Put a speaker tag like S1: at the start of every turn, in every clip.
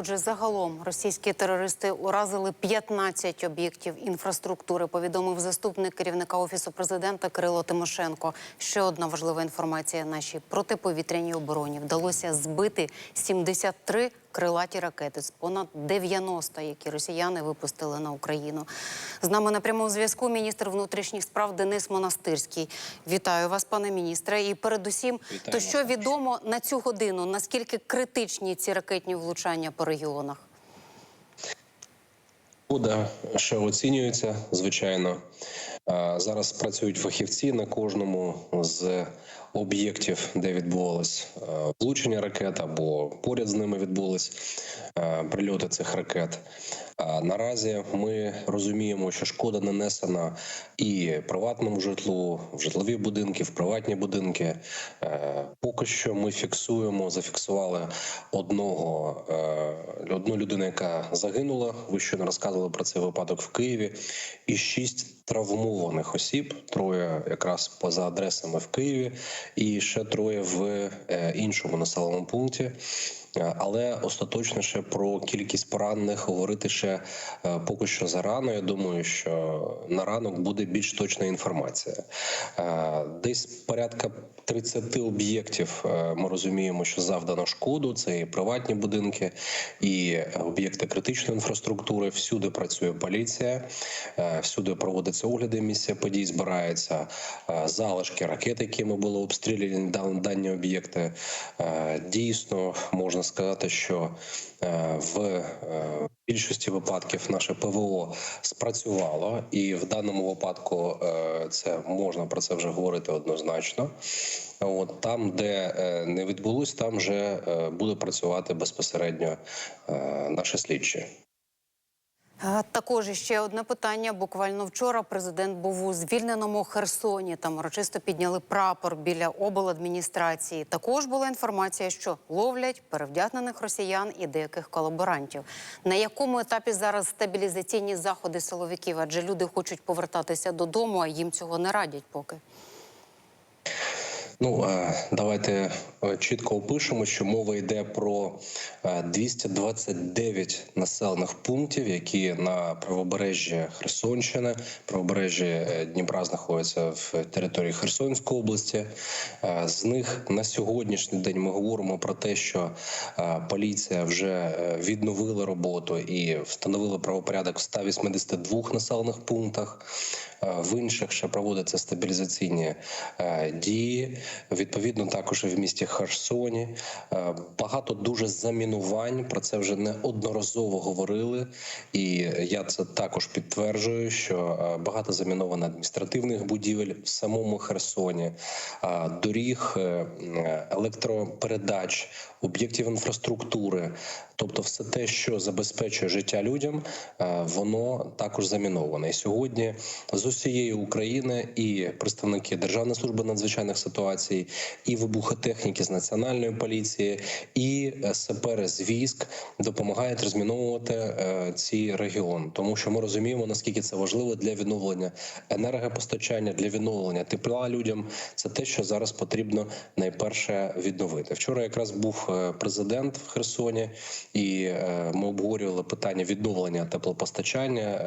S1: Отже, загалом російські терористи уразили 15 об'єктів інфраструктури. Повідомив заступник керівника офісу президента Кирило Тимошенко. Ще одна важлива інформація: нашій протиповітряній обороні вдалося збити 73 крилаті ракети з понад 90, які росіяни випустили на Україну. З нами на прямому зв'язку міністр внутрішніх справ Денис Монастирський. Вітаю вас, пане міністре. І передусім,
S2: Вітаємо.
S1: то що відомо на цю годину? Наскільки критичні ці ракетні влучання по регіонах?
S2: Шкода ще оцінюється, звичайно. Зараз працюють фахівці на кожному з об'єктів, де відбувалось е, влучення ракет або поряд з ними відбулись е, прильоти цих ракет. Наразі ми розуміємо, що шкода нанесена і приватному житлу, в житлові будинки, в приватні будинки. Е, Поки що ми фіксуємо, зафіксували одного одну людину, яка загинула. Ви щойно розказували про цей випадок в Києві, і шість травмованих осіб. Троє якраз поза адресами в Києві, і ще троє в е, іншому населеному пункті. Е, Але остаточно ще про кількість поранених говорити ще е, поки що зарано. Я думаю, що на ранок буде більш точна інформація. Е, Десь порядка 30 об'єктів ми розуміємо, що завдано шкоду. Це і приватні будинки, і об'єкти критичної інфраструктури. Всюди працює поліція, всюди проводяться огляди місця подій, збираються залишки ракет, якими були обстріляні дан- дані об'єкти. Дійсно можна сказати, що е, в е, більшості випадків наше ПВО спрацювало, і в даному випадку е, це можна про це вже говорити однозначно. От там, де не відбулось, там вже буде працювати безпосередньо наше слідчі.
S1: Також ще одне питання. Буквально вчора президент був у звільненому Херсоні. Там урочисто підняли прапор біля обладміністрації. Також була інформація, що ловлять перевдягнених росіян і деяких колаборантів. На якому етапі зараз стабілізаційні заходи силовиків? Адже люди хочуть повертатися додому, а їм цього не радять поки.
S2: Ну е, давайте е, чітко опишемо, що мова йде про е, 229 населених пунктів, які на правобережжі Херсонщини, правобережжі е, Дніпра знаходяться в території Херсонської області. Е, З них на сьогоднішній день ми говоримо про те, що е, поліція вже е, відновила роботу і встановила правопорядок в 182 населених пунктах. Е, В інших ще проводяться стабілізаційні е, дії. Відповідно, також в місті Херсоні. Е, Багато дуже замінувань. Про це вже неодноразово говорили, і я це також підтверджую, що е, багато заміновано адміністративних будівель в самому Херсоні, е, доріг, електропередач, об'єктів інфраструктури. Тобто, все те, що забезпечує життя людям, воно також заміноване. І сьогодні з усієї України і представники Державної служби надзвичайних ситуацій, і вибухотехніки з національної поліції, і е, сапери з військ допомагають розміновувати е, ці регіон, тому що ми розуміємо наскільки це важливо для відновлення енергопостачання, для відновлення тепла людям. Це те, що зараз потрібно найперше відновити. Вчора якраз був е, президент в Херсоні, і ми обговорювали питання відновлення теплопостачання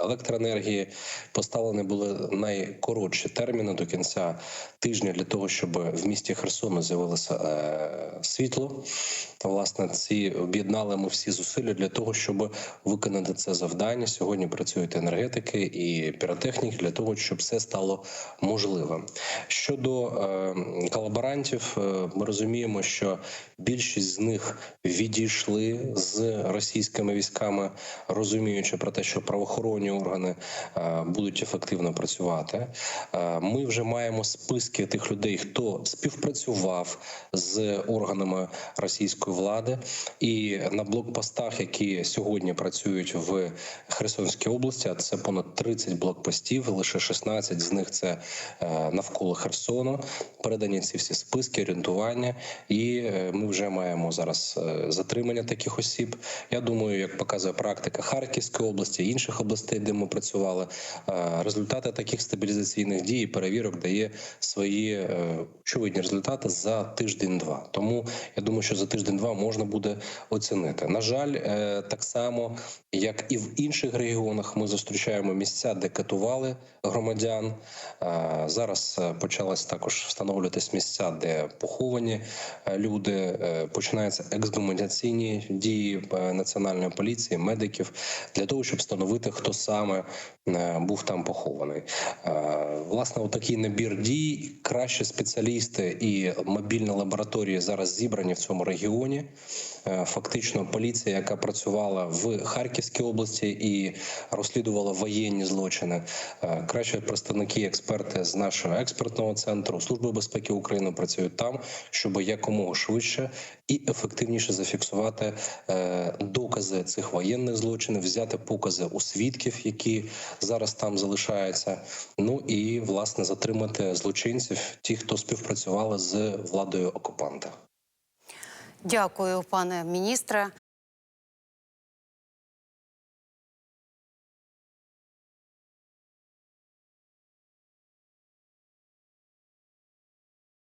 S2: електроенергії. Поставлені були найкоротші терміни до кінця тижня для того, щоб в місті Херсону з'явилося е, світло. Власне, ці об'єднали ми всі зусилля для того, щоб виконати це завдання. Сьогодні працюють енергетики і піротехніки для того, щоб все стало можливим. Щодо е, колаборантів, е, ми розуміємо, що більшість з них відійшли з російськими військами, розуміючи про те, що правоохоронні органи будуть ефективно працювати. Ми вже маємо списки тих людей, хто співпрацював з органами російської влади, і на блокпостах, які сьогодні працюють в Херсонській області, а це понад 30 блокпостів, лише 16 з них це е, навколо Херсону. Передані ці всі списки, орієнтування, і е, ми вже маємо зараз е, затримання таких осіб. Я думаю, як показує практика Харківської області, інших областей, де ми працювали, результати таких стабілізаційних дій і перевірок дає свої е, очевидні результати за тиждень-два. Тому я думаю, що за тиждень-два можна буде оцінити. На жаль, е, так само як і в інших регіонах, ми зустрічаємо місця, де катували громадян. Е, Зараз почалось також встановлюватись місця, де поховані люди. Починаються ексгумаційні дії національної поліції, медиків для того, щоб встановити, хто саме був там похований. Власне, отакий набір дій. Краще спеціалісти і мобільні лабораторії зараз зібрані в цьому регіоні. Е, Фактично, поліція, яка працювала в Харківській області і розслідувала воєнні злочини, е, краще представники, експерти з нашого експертного центру Служби безпеки України працюють там, щоб якомога швидше і ефективніше зафіксувати е, докази цих воєнних злочинів, взяти покази у свідків, які зараз там залишаються. Ну і власне затримати злочинців, ті, хто співпрацювали з владою окупанта.
S1: Дякую, пане міністре.